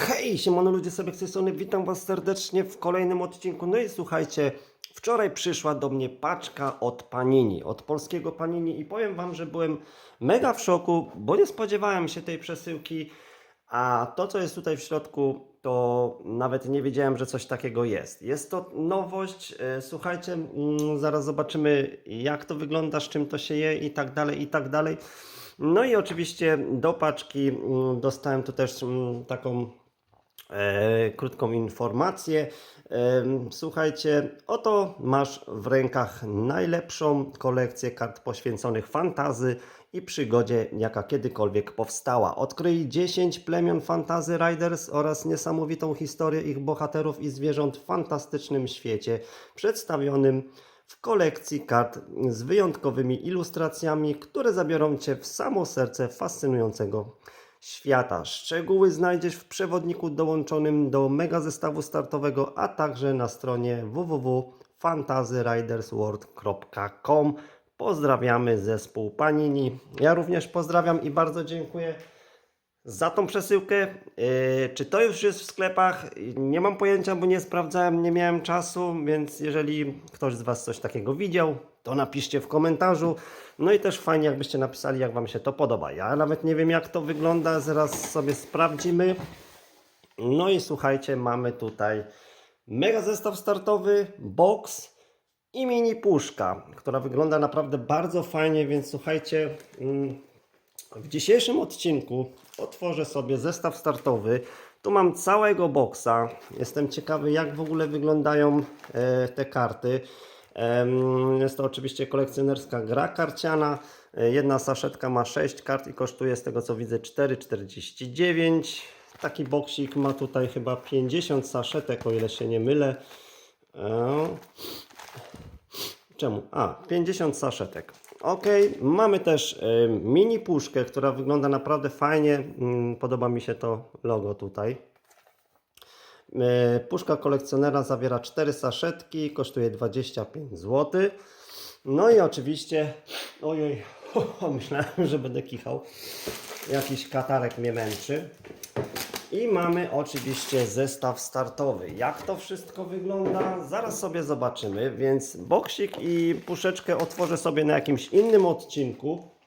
Hej, siemano ludzie sobie strony, witam was serdecznie w kolejnym odcinku. No i słuchajcie, wczoraj przyszła do mnie paczka od Panini, od polskiego Panini i powiem wam, że byłem mega w szoku, bo nie spodziewałem się tej przesyłki, a to co jest tutaj w środku, to nawet nie wiedziałem, że coś takiego jest. Jest to nowość, e, słuchajcie, mm, zaraz zobaczymy jak to wygląda, z czym to się je i tak dalej, i tak dalej. No i oczywiście do paczki mm, dostałem tu też mm, taką e, krótką informację. Em, Słuchajcie, oto masz w rękach najlepszą kolekcję kart poświęconych fantazy i przygodzie, jaka kiedykolwiek powstała. Odkryj 10 plemion Fantazy Riders oraz niesamowitą historię ich bohaterów i zwierząt w fantastycznym świecie przedstawionym w kolekcji kart z wyjątkowymi ilustracjami, które zabiorą Cię w samo serce fascynującego świata. Szczegóły znajdziesz w przewodniku dołączonym do mega zestawu startowego, a także na stronie www.fantasyridersworld.com. Pozdrawiamy zespół Panini. Ja również pozdrawiam i bardzo dziękuję za tą przesyłkę. Yy, czy to już jest w sklepach? Nie mam pojęcia, bo nie sprawdzałem, nie miałem czasu, więc jeżeli ktoś z Was coś takiego widział, to napiszcie w komentarzu. No i też fajnie, jakbyście napisali, jak Wam się to podoba. Ja nawet nie wiem, jak to wygląda, zaraz sobie sprawdzimy. No i słuchajcie, mamy tutaj mega zestaw startowy, box i mini puszka, która wygląda naprawdę bardzo fajnie, więc słuchajcie, mm, w dzisiejszym odcinku otworzę sobie zestaw startowy. Tu mam całego boxa. Jestem ciekawy, jak w ogóle wyglądają e, te karty. Jest to oczywiście kolekcjonerska gra karciana. E, Jedna saszetka ma 6 kart i kosztuje z tego co widzę 4,49. Taki boksik ma tutaj chyba 50 saszetek, o ile się nie mylę. E, Czemu? A, 50 saszetek. Ok, mamy też mini puszkę, która wygląda naprawdę fajnie. Mm, Podoba mi się to logo tutaj. Y, Puszka kolekcjonera zawiera 4 saszetki, kosztuje 25 zł. No i oczywiście, ojej, myślałem, że będę kichał. Jakiś katarek mnie męczy. I mamy oczywiście zestaw startowy. Jak to wszystko wygląda? Zaraz sobie zobaczymy, więc boksik i puszeczkę otworzę sobie na jakimś innym odcinku.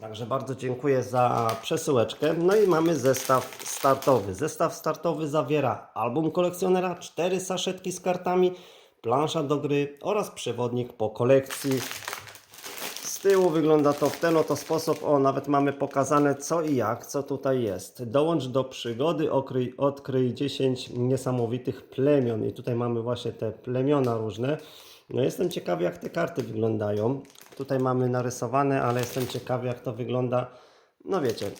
Także bardzo dziękuję za przesyłeczkę. No i mamy zestaw startowy. Zestaw startowy zawiera album kolekcjonera, cztery saszetki z kartami, plansza do gry oraz przewodnik po kolekcji. Z tyłu wygląda to w ten oto sposób. O, nawet mamy pokazane co i jak, co tutaj jest. Dołącz do przygody, okryj, odkryj 10 niesamowitych plemion. I tutaj mamy właśnie te plemiona różne. No jestem ciekawy jak te karty wyglądają. Tutaj mamy narysowane, ale jestem ciekawy jak to wygląda. No wiecie, e,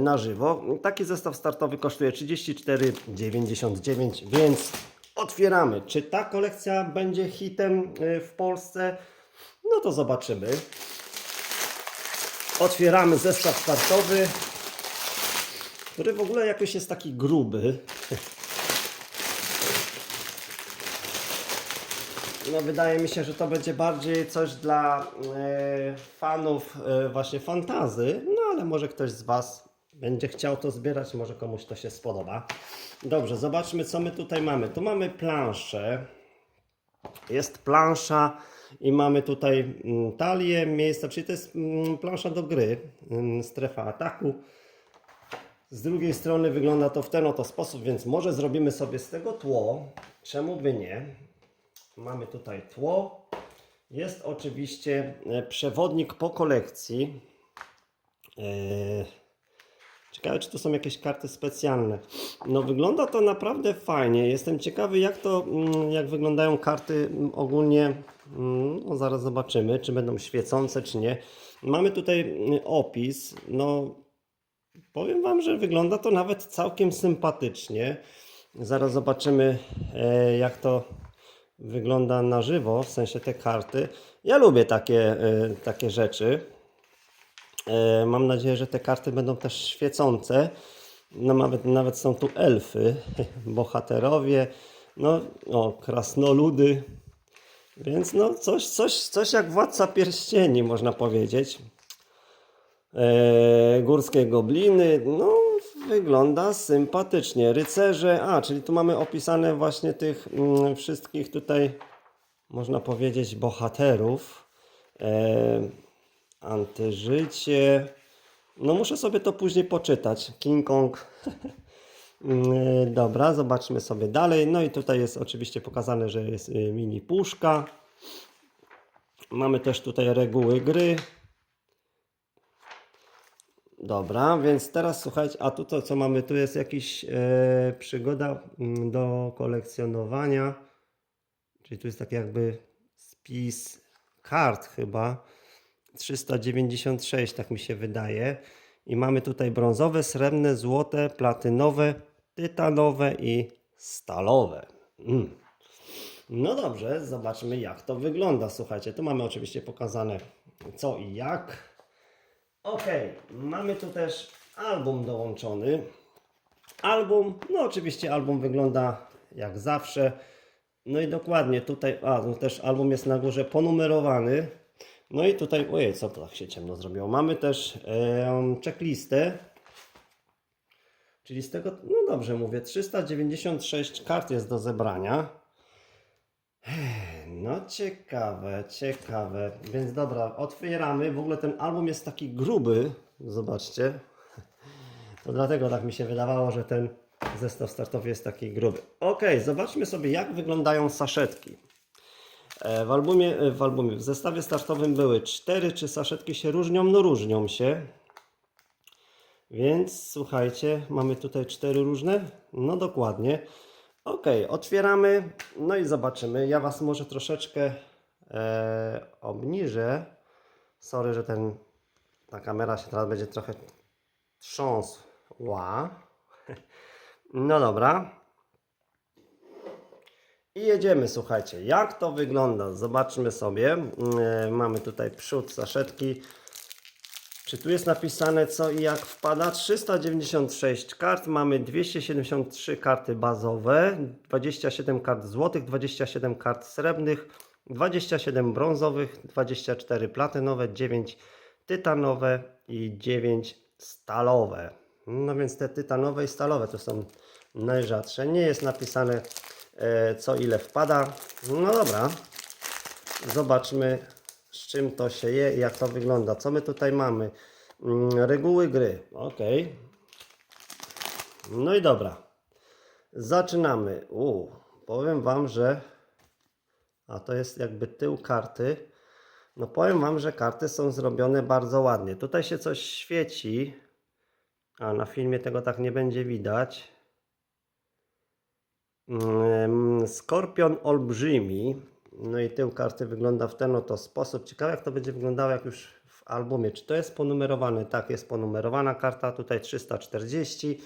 na żywo. Taki zestaw startowy kosztuje 34,99, więc otwieramy. Czy ta kolekcja będzie hitem e, w Polsce? No to zobaczymy. Otwieramy zestaw startowy, który w ogóle jakoś jest taki gruby. No wydaje mi się, że to będzie bardziej coś dla e, fanów e, właśnie fantazy, no ale może ktoś z Was będzie chciał to zbierać, może komuś to się spodoba. Dobrze, zobaczmy co my tutaj mamy. Tu mamy planszę, jest plansza i mamy tutaj mm, talię, miejsca, czyli to jest mm, plansza do gry, mm, strefa ataku. Z drugiej strony wygląda to w ten oto sposób, więc może zrobimy sobie z tego tło. Czemu by nie? Mamy tutaj tło. Jest oczywiście e, przewodnik po kolekcji. E, Ciekawe, czy to są jakieś karty specjalne. No, wygląda to naprawdę fajnie. Jestem ciekawy, jak to, mm, jak wyglądają karty ogólnie. Mm, No, zaraz zobaczymy, czy będą świecące, czy nie. Mamy tutaj mm, opis. No, powiem Wam, że wygląda to nawet całkiem sympatycznie. Zaraz zobaczymy, e, jak to wygląda na żywo, w sensie te karty. Ja lubię takie, e, takie rzeczy. E, Mam nadzieję, że te karty będą też świecące. No, nawet, nawet są tu elfy, bohaterowie, no, o, krasnoludy. Więc no, coś, coś, coś jak władca pierścieni, można powiedzieć. E, górskie gobliny. No, wygląda sympatycznie. Rycerze, a, czyli tu mamy opisane właśnie tych mm, wszystkich tutaj, można powiedzieć, bohaterów. E, antyżycie. No muszę sobie to później poczytać. King Kong. Mm, Dobra, zobaczmy sobie dalej. No i tutaj jest oczywiście pokazane, że jest y, mini puszka. Mamy też tutaj reguły gry. Dobra, więc teraz słuchajcie, a tu to co mamy, tu jest jakiś e, przygoda mm, do kolekcjonowania. Czyli tu jest taki jakby spis kart chyba. 396, tak mi się wydaje. I mamy tutaj brązowe, srebrne, złote, platynowe, tytanowe i stalowe. Mm. No dobrze, zobaczmy jak to wygląda. Słuchajcie, tu mamy oczywiście pokazane co i jak. Ok, mamy tu też album dołączony. Album, no oczywiście album wygląda jak zawsze. No i dokładnie tutaj, a no też album jest na górze ponumerowany. No i tutaj, ojej, co to tak się ciemno zrobiło. Mamy też checklistę. Czyli z tego, no dobrze mówię, 396 kart jest do zebrania. No ciekawe, ciekawe. Więc dobra, otwieramy. W ogóle ten album jest taki gruby. Zobaczcie. To dlatego tak mi się wydawało, że ten zestaw startowy jest taki gruby. Ok, zobaczmy sobie jak wyglądają saszetki. E, W albumie, e, w albumie, w zestawie startowym były cztery. Czy saszetki się różnią? No różnią się. Więc słuchajcie, mamy tutaj cztery różne. No dokładnie. Ok, otwieramy. No i zobaczymy. Ja Was może troszeczkę e, obniżę. Sorry, że ten, ta kamera się teraz będzie trochę trząsła. No dobra. I jedziemy, słuchajcie, jak to wygląda? Zobaczmy sobie. E, mamy tutaj przód saszetki. Czy tu jest napisane co i jak wpada? 396 kart, mamy 273 karty bazowe, 27 kart złotych, 27 kart srebrnych, 27 brązowych, 24 platynowe, 9 tytanowe i 9 stalowe. No więc te tytanowe i stalowe to są najrzadsze. Nie jest napisane co ile wpada. No dobra, zobaczmy z czym to się je i jak to wygląda. Co my tutaj mamy? Mm, Reguły gry. Ok. No i dobra. Zaczynamy. U, powiem Wam, że. A to jest jakby tył karty. No powiem Wam, że karty są zrobione bardzo ładnie. Tutaj się coś świeci. A na filmie tego tak nie będzie widać. Mm, Skorpion olbrzymi. No i tył karty wygląda w ten oto sposób. Ciekawe jak to będzie wyglądało jak już w albumie. Czy to jest ponumerowane? Tak, jest ponumerowana karta. Tutaj 340.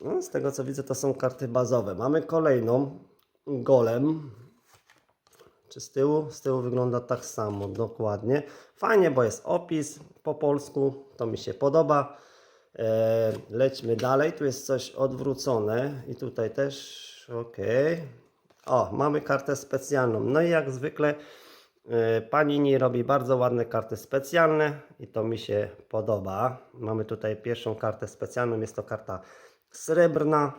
No, z tego co widzę to są karty bazowe. Mamy kolejną. Golem. Czy z tyłu? Z tyłu wygląda tak samo, dokładnie. Fajnie, bo jest opis po polsku. To mi się podoba. E, lećmy dalej. Tu jest coś odwrócone i tutaj też. Ok. O, mamy kartę specjalną. No i jak zwykle e, Panini robi bardzo ładne karty specjalne i to mi się podoba. Mamy tutaj pierwszą kartę specjalną. Jest to karta srebrna.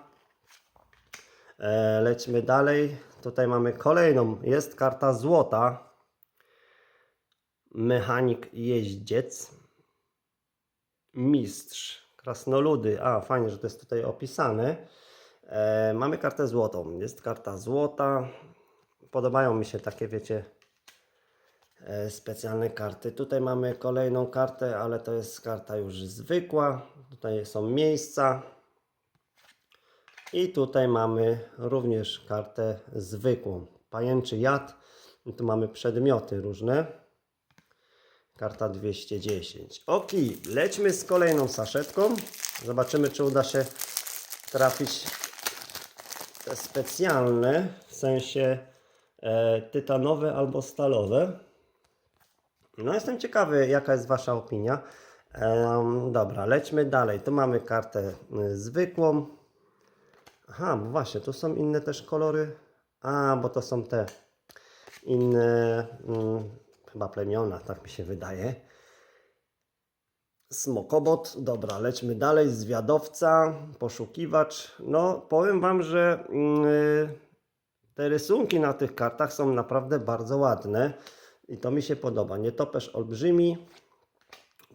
E, lećmy dalej. Tutaj mamy kolejną. Jest karta złota. Mechanik jeździec. Mistrz. Krasnoludy. A, fajnie, że to jest tutaj opisane. E, mamy kartę złotą. Jest karta złota. Podobają mi się takie, wiecie, e, specjalne karty. Tutaj mamy kolejną kartę, ale to jest karta już zwykła. Tutaj są miejsca. I tutaj mamy również kartę zwykłą. Pajęczy jad. I tu mamy przedmioty różne. Karta 210. Ok, lećmy z kolejną saszetką. Zobaczymy, czy uda się trafić specjalne, w sensie e, tytanowe albo stalowe. No, jestem ciekawy, jaka jest Wasza opinia. Em, dobra, lećmy dalej. Tu mamy kartę y, zwykłą. Aha, bo właśnie, tu są inne też kolory. A, bo to są te inne, mm, chyba plemiona, tak mi się wydaje. Smokobot, dobra, lećmy dalej. Zwiadowca, poszukiwacz. No, powiem Wam, że yy, te rysunki na tych kartach są naprawdę bardzo ładne i to mi się podoba. Nietoperz olbrzymi.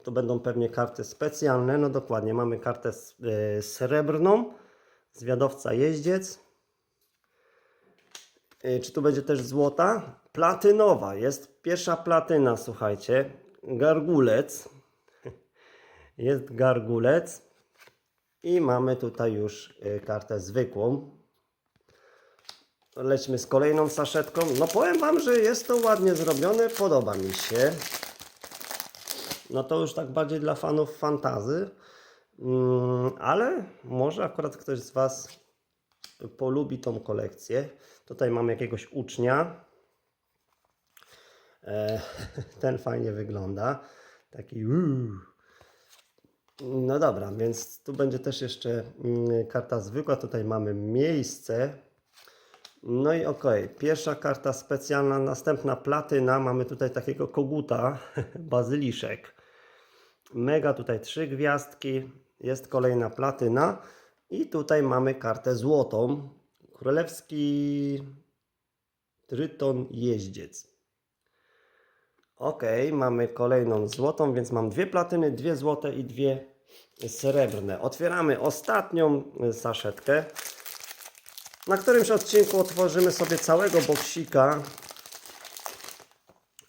To będą pewnie karty specjalne. No dokładnie, mamy kartę yy, srebrną. Zwiadowca jeździec. Yy, Czy tu będzie też złota? Platynowa. Jest pierwsza platyna, słuchajcie. Gargulec. Jest gargulec. I mamy tutaj już y, kartę zwykłą. Lećmy z kolejną saszetką. No powiem Wam, że jest to ładnie zrobione. Podoba mi się. No to już tak bardziej dla fanów fantazy. Mm, ale może akurat ktoś z Was polubi tą kolekcję. Tutaj mam jakiegoś ucznia. E, ten fajnie wygląda. Taki uuu. No dobra, więc tu będzie też jeszcze mm, karta zwykła. Tutaj mamy miejsce. No i okej, pierwsza karta specjalna, następna platyna. Mamy tutaj takiego koguta, bazyliszek. Mega tutaj trzy gwiazdki. Jest kolejna platyna. I tutaj mamy kartę złotą. Królewski Tryton Jeździec. Ok, mamy kolejną złotą, więc mam dwie platyny, dwie złote i dwie srebrne. Otwieramy ostatnią saszetkę. Na którymś odcinku otworzymy sobie całego boksika.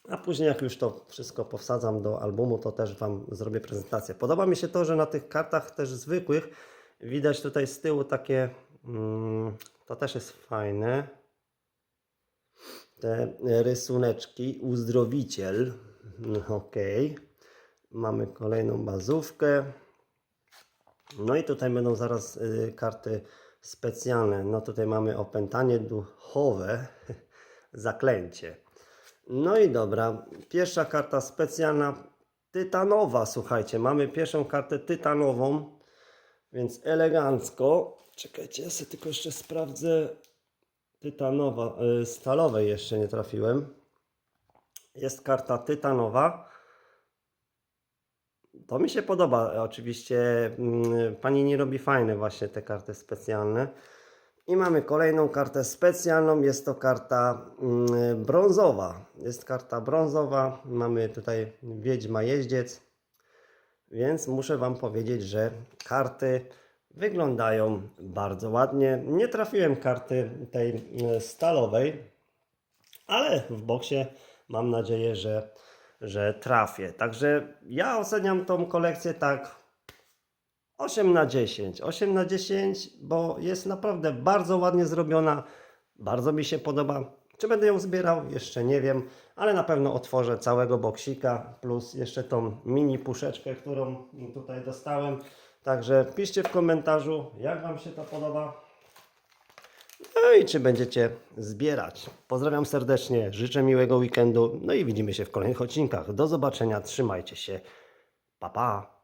A później jak już to wszystko powsadzam do albumu, to też Wam zrobię prezentację. Podoba mi się to, że na tych kartach też zwykłych widać tutaj z tyłu takie, mm, to też jest fajne, te rysuneczki, uzdrowiciel, ok, mamy kolejną bazówkę, no i tutaj będą zaraz y, karty specjalne, no tutaj mamy opętanie duchowe, zaklęcie, no i dobra, pierwsza karta specjalna, tytanowa, słuchajcie, mamy pierwszą kartę tytanową, więc elegancko, czekajcie, ja sobie tylko jeszcze sprawdzę, tytanowa, y, stalowej jeszcze nie trafiłem. Jest karta tytanowa. To mi się podoba. Oczywiście mm, pani nie robi fajne właśnie te karty specjalne. I mamy kolejną kartę specjalną. Jest to karta mm, brązowa. Jest karta brązowa. Mamy tutaj Wiedźma Jeździec. Więc muszę Wam powiedzieć, że karty wyglądają bardzo ładnie. Nie trafiłem karty tej e, stalowej, ale w boksie mam nadzieję, że, że trafię. Także ja oceniam tą kolekcję tak 8 na 10. 8 na 10, bo jest naprawdę bardzo ładnie zrobiona. Bardzo mi się podoba. Czy będę ją zbierał? Jeszcze nie wiem, ale na pewno otworzę całego boksika, plus jeszcze tą mini puszeczkę, którą tutaj dostałem. Także piszcie w komentarzu, jak Wam się to podoba. No i czy będziecie zbierać. Pozdrawiam serdecznie, życzę miłego weekendu, no i widzimy się w kolejnych odcinkach. Do zobaczenia, trzymajcie się. Pa, pa.